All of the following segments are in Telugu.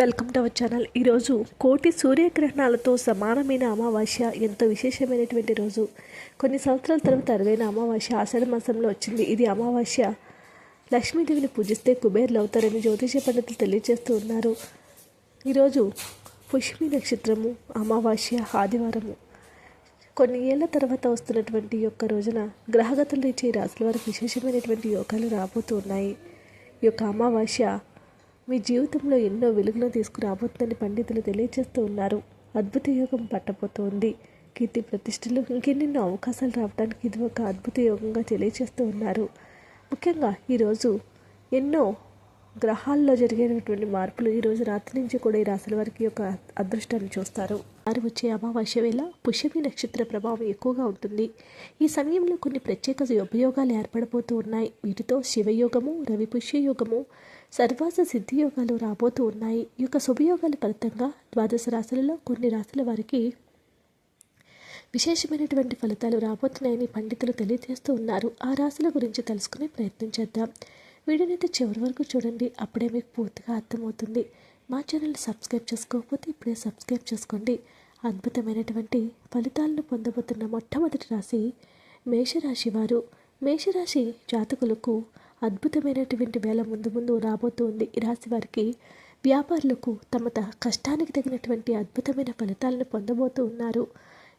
Welcome to our channel. ఈరోజు కోటి సూర్యగ్రహణాలతో సమానమైన అమావాస్య ఎంతో విశేషమైనటువంటి రోజు. కొన్ని సంవత్సరాల తర్వాత అరుదైన అమావాస్య ఆషాఢ మాసంలో వచ్చింది. ఇది అమావాస్య లక్ష్మీదేవిని పూజిస్తే కుబేర్లు అవుతారని జ్యోతిష పండితులు తెలియజేస్తూ ఉన్నారు. ఈరోజు పుష్మి నక్షత్రము అమావాస్య ఆదివారము. కొన్ని ఏళ్ళ తర్వాత వస్తున్నటువంటి యొక్క రోజున గ్రహగతులు ఇచ్చే రాసుల వారికి విశేషమైనటువంటి యోగాలు రాబోతున్నాయి ఈ యొక్క అమావాస్య మీ జీవితంలో ఎన్నో వెలుగులను తీసుకురాబోతుందని పండితులు తెలియజేస్తూ ఉన్నారు. అద్భుత యోగం పట్టబోతోంది. కీర్తి ప్రతిష్టలు ఇంకెన్నెన్నో అవకాశాలు రావడానికి ఇది ఒక అద్భుత యోగంగా తెలియజేస్తూ ఉన్నారు. ముఖ్యంగా ఈరోజు ఎన్నో గ్రహాల్లో జరిగినటువంటి మార్పులు ఈరోజు రాత్రి నుంచి కూడా ఈ రాశుల వారికి యొక్క అదృష్టాన్ని చూస్తారు. వారు వచ్చే అమావాస్య వేళ పుష్యమి నక్షత్ర ప్రభావం ఎక్కువగా ఉంటుంది. ఈ సమయంలో కొన్ని ప్రత్యేక ఉపయోగాలు ఏర్పడబోతూ ఉన్నాయి. వీటితో శివయోగము రవి పుష్యయోగము సర్వాస సిద్ధి యోగాలు రాబోతూ ఉన్నాయి. ఈ యొక్క శుభయోగాల ఫలితంగా ద్వాదశ రాశులలో కొన్ని రాశుల వారికి విశేషమైనటువంటి ఫలితాలు రాబోతున్నాయని పండితులు తెలియజేస్తూ ఉన్నారు. ఆ రాశుల గురించి తెలుసుకునే ప్రయత్నం చేద్దాం. వీడియోనైతే చివరి వరకు చూడండి. అప్పుడే మీకు పూర్తిగా అర్థమవుతుంది. మా ఛానల్ సబ్స్క్రైబ్ చేసుకోకపోతే ఇప్పుడే సబ్స్క్రైబ్ చేసుకోండి. అద్భుతమైనటువంటి ఫలితాలను పొందబోతున్న మొట్టమొదటి రాశి మేషరాశి వారు. మేషరాశి జాతకులకు అద్భుతమైనటువంటి వేళ ముందు ముందు రాబోతుంది. ఈ రాశి వారికి వ్యాపారులకు తమ త- కష్టానికి తగినటువంటి అద్భుతమైన ఫలితాలను పొందబోతూ ఉన్నారు.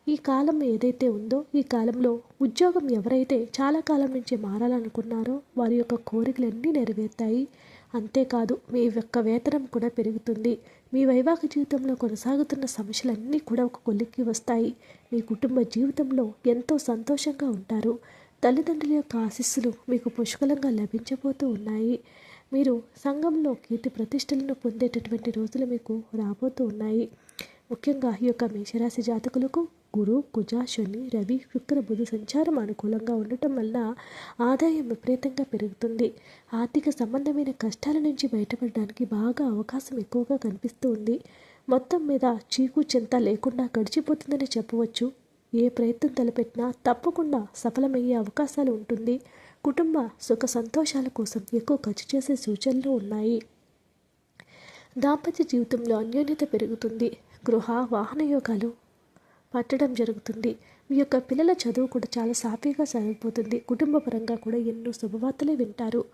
ఈ కాలం ఏదైతే ఉందో ఈ కాలంలో ఉద్యోగం ఎవరైతే చాలా కాలం నుంచి మారాలనుకున్నారో వారి యొక్క కోరికలన్నీ నెరవేరుతాయి. అంతేకాదు మీ యొక్క వేతనం కూడా పెరుగుతుంది. మీ వైవాహిక జీవితంలో కొనసాగుతున్న సమస్యలన్నీ కూడా ఒక కొలిక్కి వస్తాయి. మీ కుటుంబ జీవితంలో ఎంతో సంతోషంగా ఉంటారు. తల్లిదండ్రుల యొక్క ఆశీస్సులు మీకు పుష్కలంగా లభించబోతూ ఉన్నాయి. మీరు సంఘంలో కీర్తి ప్రతిష్టలను పొందేటటువంటి రోజులు మీకు రాబోతూ ఉన్నాయి. ముఖ్యంగా ఈ యొక్క మేషరాశి జాతకులకు గురు కుజ శని రవి శుక్ర బుధ సంచారం అనుకూలంగా ఉండటం వల్ల ఆదాయం విపరీతంగా పెరుగుతుంది. ఆర్థిక సంబంధమైన కష్టాల నుంచి బయటపడడానికి బాగా అవకాశం ఎక్కువగా కనిపిస్తూ ఉంది. మొత్తం మీద చీకు చింత లేకుండా గడిచిపోతుందని చెప్పవచ్చు. ఏ ప్రయత్నం తలపెట్టినా తప్పకుండా సఫలమయ్యే అవకాశాలు ఉంటుంది. కుటుంబ సుఖ సంతోషాల కోసం ఎక్కువ ఖర్చు చేసే సూచనలు ఉన్నాయి. దాంపత్య జీవితంలో అన్యోన్యత పెరుగుతుంది. గృహ వాహన యోగాలు పట్టడం జరుగుతుంది. మీ యొక్క పిల్లల చదువు కూడా చాలా సాఫీగా సాగిపోతుంది. కుటుంబపరంగా కూడా ఎన్నో శుభవార్తలే వింటారు.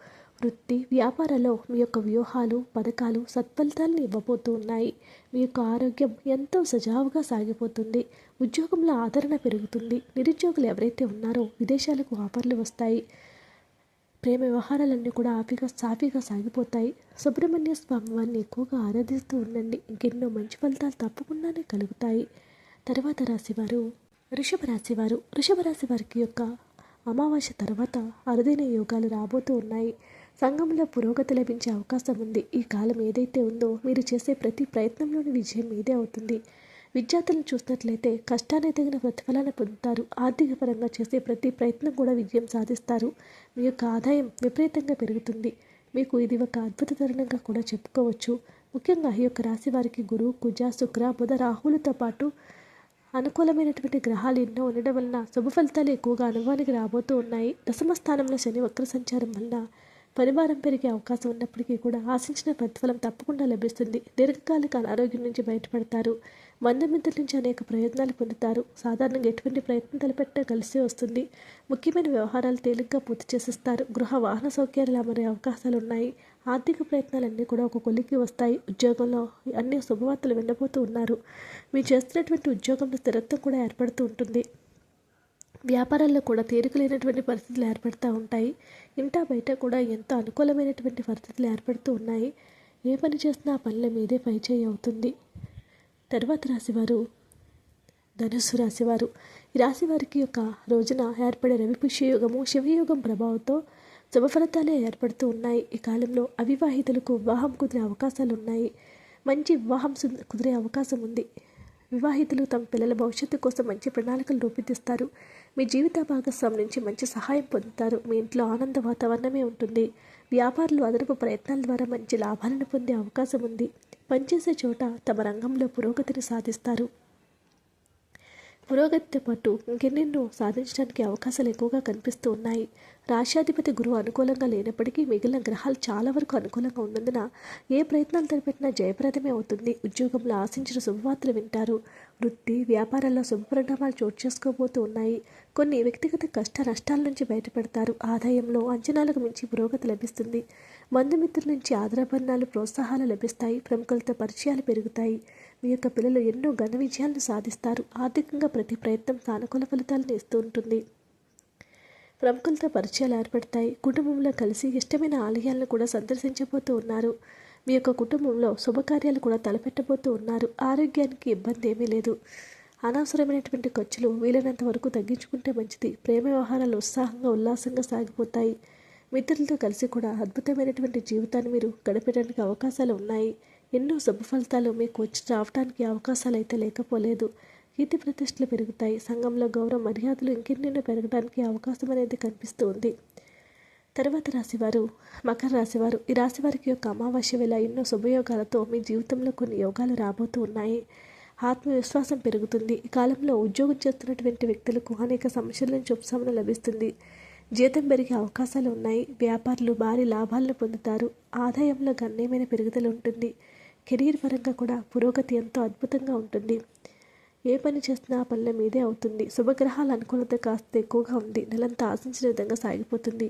వృత్తి వ్యాపారాల్లో మీ యొక్క వ్యూహాలు పథకాలు సత్ఫలితాలను ఇవ్వబోతూ ఉన్నాయి మీ యొక్క ఆరోగ్యం ఎంతో సజావుగా సాగిపోతుంది. ఉద్యోగంలో ఆదరణ పెరుగుతుంది. నిరుద్యోగులు ఎవరైతే ఉన్నారో విదేశాలకు ఆఫర్లు వస్తాయి. ప్రేమ వ్యవహారాలన్నీ కూడా ఆఫీగా సాఫీగా సాగిపోతాయి. సుబ్రహ్మణ్య స్వామి వారిని ఎక్కువగా ఆరాధిస్తూ ఉండండి. ఇంకెన్నో మంచి ఫలితాలు తప్పకుండానే కలుగుతాయి. తర్వాత రాశివారు వృషభ రాశివారు వృషభ రాశి వారికి యొక్క అమావాస్య తర్వాత అరుదైన యోగాలు రాబోతూ ఉన్నాయి. సంఘంలో పురోగతి లభించే అవకాశం ఉంది. ఈ కాలం ఏదైతే ఉందో మీరు చేసే ప్రతి ప్రయత్నంలోని విజయం మీదే అవుతుంది. విద్యార్థులను చూసినట్లయితే కష్టానికి తగిన ప్రతిఫలాన్ని పొందుతారు. ఆర్థికపరంగా చేసే ప్రతి ప్రయత్నం కూడా విజయం సాధిస్తారు. మీ యొక్క ఆదాయం విపరీతంగా పెరుగుతుంది. మీకు ఇది ఒక అద్భుత తరుణంగా కూడా చెప్పుకోవచ్చు. ముఖ్యంగా ఈ యొక్క రాశి వారికి గురు కుజ శుక్ర బుధ రాహులతో పాటు అనుకూలమైనటువంటి గ్రహాలు ఎన్నో ఉండడం వలన శుభ ఫలితాలు ఎక్కువగా అనుభవానికి రాబోతూ ఉన్నాయి. దశమ స్థానంలో శని వక్ర సంచారం వలన పరివారం పెరిగే అవకాశం ఉన్నప్పటికీ కూడా ఆశించిన ప్రతిఫలం తప్పకుండా లభిస్తుంది. దీర్ఘకాలిక అనారోగ్యం నుంచి బయటపడతారు. బంధుమిత్రుల నుంచి అనేక ప్రయోజనాలు పొందుతారు. సాధారణంగా ఎటువంటి ప్రయత్నం తలపెట్టినా కలిసి వస్తుంది. ముఖ్యమైన వ్యవహారాలు తేలిగ్గా పూర్తి చేసేస్తారు. గృహ వాహన సౌకర్యాలు అమరే అవకాశాలు ఉన్నాయి. ఆర్థిక ప్రయత్నాలన్నీ కూడా ఒక కొలికి వస్తాయి. ఉద్యోగంలో అన్ని శుభవార్తలు వినబోతూ ఉన్నారు. మీరు చేస్తున్నటువంటి ఉద్యోగంలో స్థిరత్వం కూడా ఏర్పడుతూ ఉంటుంది. వ్యాపారాల్లో కూడా తీరికలేనటువంటి పరిస్థితులు ఏర్పడుతూ ఉంటాయి. ఇంటా బయట కూడా ఎంతో అనుకూలమైనటువంటి పరిస్థితులు ఏర్పడుతూ ఉన్నాయి. ఏ పని చేసినా ఆ పనుల మీదే పైచేయి అవుతుంది. తర్వాత రాశివారు ధనుస్సు రాశివారు. ఈ రాశి వారికి యొక్క రోజున ఏర్పడే రవి పుష్యయోగము శివయోగం ప్రభావంతో శుభఫలితాలే ఏర్పడుతూ ఉన్నాయి. ఈ కాలంలో అవివాహితులకు వివాహం కుదిరే అవకాశాలు ఉన్నాయి. మంచి వివాహం కుదిరే అవకాశం ఉంది. వివాహితులు తమ పిల్లల భవిష్యత్తు కోసం మంచి ప్రణాళికలు రూపొందిస్తారు. మీ జీవిత భాగస్వామి నుంచి మంచి సహాయం పొందుతారు. మీ ఇంట్లో ఆనంద వాతావరణమే ఉంటుంది. వ్యాపారులు అదనపు ప్రయత్నాల ద్వారా మంచి లాభాలను పొందే అవకాశం ఉంది. పనిచేసే చోట తమ రంగంలో పురోగతిని సాధిస్తారు. పురోగతితో పాటు ఇంకెన్నెన్నో సాధించడానికి అవకాశాలు ఎక్కువగా కనిపిస్తూ ఉన్నాయి. రాష్ట్రాధిపతి గురువు అనుకూలంగా లేనప్పటికీ మిగిలిన గ్రహాలు చాలా వరకు అనుకూలంగా ఉన్నందున ఏ ప్రయత్నాలు తలపెట్టినా జయప్రదమే అవుతుంది. ఉద్యోగంలో ఆశించిన శుభవార్తలు వింటారు. వృత్తి వ్యాపారాల్లో శుభపరిణామాలు చోటు చేసుకోబోతూ ఉన్నాయి. కొన్ని వ్యక్తిగత కష్ట నష్టాల నుంచి బయటపడతారు. ఆదాయంలో అంచనాలకు మించి పురోగతి లభిస్తుంది. బంధుమిత్రుల నుంచి ఆదరాభరణాలు ప్రోత్సాహాలు లభిస్తాయి. ప్రముఖులతో పరిచయాలు పెరుగుతాయి. మీ యొక్క పిల్లలు ఎన్నో ఘన విజయాలను సాధిస్తారు. ఆర్థికంగా ప్రతి ప్రయత్నం సానుకూల ఫలితాలను ఇస్తూ ఉంటుంది. ప్రముఖులతో పరిచయాలు ఏర్పడతాయి. కుటుంబంలో కలిసి ఇష్టమైన ఆలయాలను కూడా సందర్శించబోతూ ఉన్నారు. మీ యొక్క కుటుంబంలో శుభకార్యాలు కూడా తలపెట్టబోతూ ఉన్నారు. ఆరోగ్యానికి ఇబ్బంది ఏమీ లేదు. అనవసరమైనటువంటి ఖర్చులు వీలైనంత వరకు తగ్గించుకుంటే మంచిది. ప్రేమ వ్యవహారాలు ఉత్సాహంగా ఉల్లాసంగా సాగిపోతాయి. మిత్రులతో కలిసి కూడా అద్భుతమైనటువంటి జీవితాన్ని మీరు గడిపేయడానికి అవకాశాలు ఉన్నాయి. ఎన్నో శుభ ఫలితాలు మీకు వచ్చి రావడానికి అవకాశాలు అయితే లేకపోలేదు. కీర్తి ప్రతిష్టలు పెరుగుతాయి. సంఘంలో గౌరవ మర్యాదలు ఇంకెన్నెన్నో పెరగడానికి అవకాశం అనేది కనిపిస్తూ ఉంది తర్వాత రాశివారు మకర రాశివారు. ఈ రాశివారికి యొక్క అమావాస్య వేళ ఎన్నో శుభయోగాలతో మీ జీవితంలో కొన్ని యోగాలు రాబోతూ ఉన్నాయి. ఆత్మవిశ్వాసం పెరుగుతుంది. ఈ కాలంలో ఉద్యోగం చేస్తున్నటువంటి వ్యక్తులకు అనేక సమస్యల నుంచి ఉపశమనం లభిస్తుంది. జీతం పెరిగే అవకాశాలు ఉన్నాయి. వ్యాపారులు భారీ లాభాలను పొందుతారు. ఆదాయంలో గణనీయమైన పెరుగుదల ఉంటుంది. కెరీర్ పరంగా కూడా పురోగతి ఎంతో అద్భుతంగా ఉంటుంది. ఏ పని చేసినా ఆ పనుల మీదే అవుతుంది. శుభగ్రహాల అనుకూలత కాస్త ఎక్కువగా ఉంది. నెలంతా ఆశించిన విధంగా సాగిపోతుంది.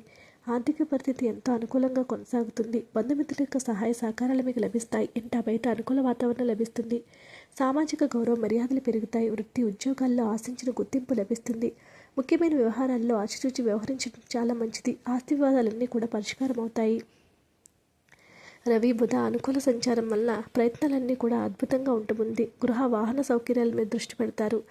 ఆర్థిక పరిస్థితి ఎంతో అనుకూలంగా కొనసాగుతుంది. బంధుమిత్రుల యొక్క సహాయ సహకారాలు మీకు లభిస్తాయి. ఇంట బయట అనుకూల వాతావరణం లభిస్తుంది. సామాజిక గౌరవ మర్యాదలు పెరుగుతాయి. వృత్తి ఉద్యోగాల్లో ఆశించిన గుర్తింపు లభిస్తుంది. ముఖ్యమైన వ్యవహారాల్లో ఆచితూచి వ్యవహరించడం చాలా మంచిది. ఆస్తి వివాదాలన్నీ కూడా పరిష్కారం అవుతాయి రవి బుధ అనుకూల సంచారం వల్ల ప్రయత్నాలన్నీ కూడా అద్భుతంగా ఉంటుంది గృహ వాహన సౌకర్యాల మీద దృష్టి పెడతారు.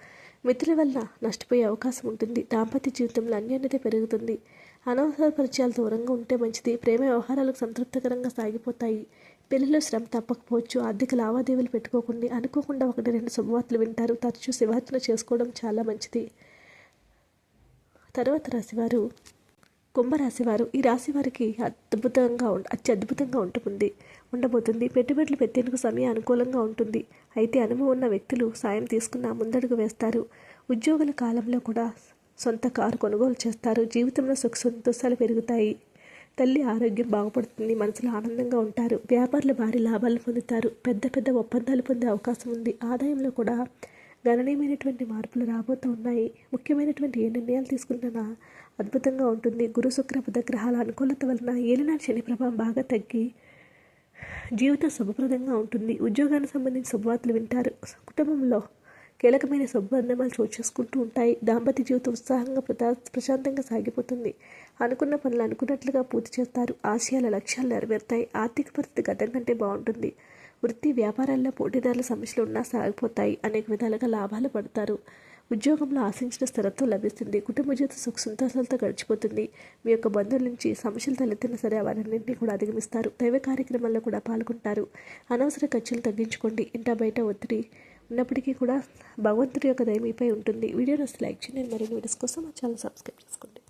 మిత్రుల వల్ల నష్టపోయే అవకాశం ఉంటుంది. దాంపత్య జీవితంలో అన్యోన్యత పెరుగుతుంది. అనవసర పరిచయాలు దూరంగా ఉంటే మంచిది. ప్రేమ వ్యవహారాలకు సంతృప్తికరంగా సాగిపోతాయి. పెళ్ళిలో శ్రమ తప్పకపోవచ్చు. ఆర్థిక లావాదేవీలు పెట్టుకోకుండా. అనుకోకుండా ఒకటి రెండు శుభవార్తలు వింటారు. తరచూ శివార్చన చేసుకోవడం చాలా మంచిది. తర్వాత రాశివారు కుంభరాశివారు ఈ రాశి వారికి అద్భుతంగా అతి అద్భుతంగా ఉంటుంది ఉండబోతుంది. పెట్టుబడులు పెట్టేందుకు సమయం అనుకూలంగా ఉంటుంది. అయితే అనుభవం ఉన్న వ్యక్తులు సాయం తీసుకున్న ముందడుగు వేస్తారు. ఉద్యోగుల కాలంలో కూడా సొంత కారు కొనుగోలు చేస్తారు. జీవితంలో సుఖ సంతోషాలు పెరుగుతాయి. తల్లి ఆరోగ్యం బాగుపడుతుంది. మనసులో ఆనందంగా ఉంటారు. వ్యాపారులు భారీ లాభాలు పొందుతారు. పెద్ద పెద్ద ఒప్పందాలు పొందే అవకాశం ఉంది. ఆదాయంలో కూడా గణనీయమైనటువంటి మార్పులు రాబోతూ ఉన్నాయి. ముఖ్యమైనటువంటి ఏ నిర్ణయాలు తీసుకుంటున్నా అద్భుతంగా ఉంటుంది. గురు శుక్ర బుధ గ్రహాల అనుకూలత వలన ఏలినాటి శని ప్రభావం బాగా తగ్గి జీవితం శుభప్రదంగా ఉంటుంది. ఉద్యోగానికి సంబంధించి శుభవార్తలు వింటారు. కుటుంబంలో కీలకమైన శుభబంధమాలు చోటు చేసుకుంటూ ఉంటాయి. దాంపత్య జీవితం ఉత్సాహంగా ప్రతా ప్రశాంతంగా సాగిపోతుంది. అనుకున్న పనులు అనుకున్నట్లుగా పూర్తి చేస్తారు. ఆశయాల లక్ష్యాలు నెరవేరుతాయి. ఆర్థిక పరిస్థితి గతం కంటే బాగుంటుంది. వృత్తి వ్యాపారాల్లో పోటీదారుల సమస్యలు ఉన్నా సాగిపోతాయి. అనేక విధాలుగా లాభాలు పడతారు. ఉద్యోగంలో ఆశించిన స్థిరత్వం లభిస్తుంది. కుటుంబ జీవిత సుఖ సంతోషాలతో గడిచిపోతుంది. మీ యొక్క బంధువుల నుంచి సమస్యలు తలెత్తిన సరే వారన్నింటినీ కూడా అధిగమిస్తారు. దైవ కార్యక్రమాల్లో కూడా పాల్గొంటారు. అనవసర ఖర్చులు తగ్గించుకోండి. ఇంట బయట ఒత్తిడి ఉన్నప్పటికీ కూడా భగవంతుడి యొక్క దయ మీపై ఉంటుంది. వీడియోని లైక్ చేయండి. మరిన్ని వీడియోస్ కోసం మా ఛానల్ సబ్స్క్రైబ్ చేసుకోండి.